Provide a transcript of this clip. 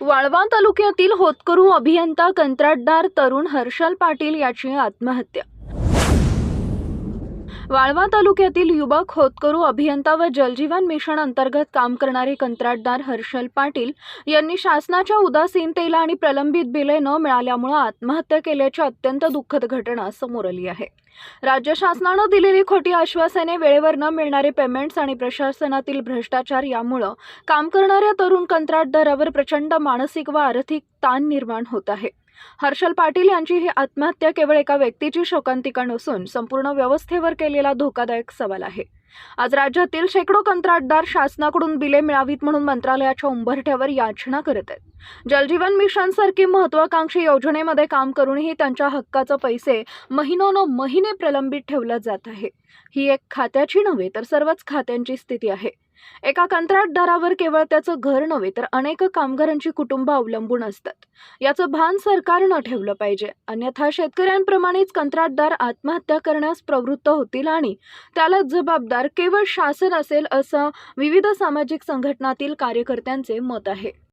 वाळवा तालुक्यातील होतकरू अभियंता कंत्राटदार तरुण हर्षल पाटील याची आत्महत्या. वाळवा तालुक्यातील युवक होतकरू अभियंता व जलजीवन मिशन अंतर्गत काम करणारे कंत्राटदार हर्षल पाटील यांनी शासनाच्या उदासीनतेला आणि प्रलंबित बिले न मिळाल्यामुळे आत्महत्या केल्याची अत्यंत दुःखद घटना समोर आली आहे. राज्य शासनानं दिलेली खोटी आश्वासने वेळेवर न मिळणारे पेमेंट्स आणि प्रशासनातील भ्रष्टाचार यामुळं काम करणाऱ्या तरुण कंत्राटदारावर प्रचंड मानसिक व आर्थिक ताण निर्माण होत आहे. हर्षल पाटील यांची ही आत्महत्या केवळ एका व्यक्तीची शोकांतिका नसून संपूर्ण व्यवस्थेवर केलेला धोकादायक सवाल आहे. आज राज्यातील शेकडो कंत्राटदार शासनाकडून बिले मिळावीत म्हणून मंत्रालयाच्या उंबरठ्यावर याचना करत आहेत. जलजीवन मिशन सारखी महत्वाकांक्षी योजनेमध्ये काम करूनही त्यांच्या हक्काचे पैसे महिनोनो महिने प्रलंबित ठेवलं जात आहे. ही एक खात्याची नव्हे तर सर्वच खात्यांची स्थिती आहे. एका कंत्राटदारावर केवळ त्याचं घर नव्हे तर अनेक कामगारांची कुटुंब अवलंबून असतात. याचं भान सरकारनं ठेवलं पाहिजे. अन्यथा शेतकऱ्यांप्रमाणेच कंत्राटदार आत्महत्या करण्यास प्रवृत्त होतील आणि त्याला जबाबदार केवळ शासन असेल असं विविध सामाजिक संघटनातील कार्यकर्त्यांचे मत आहे.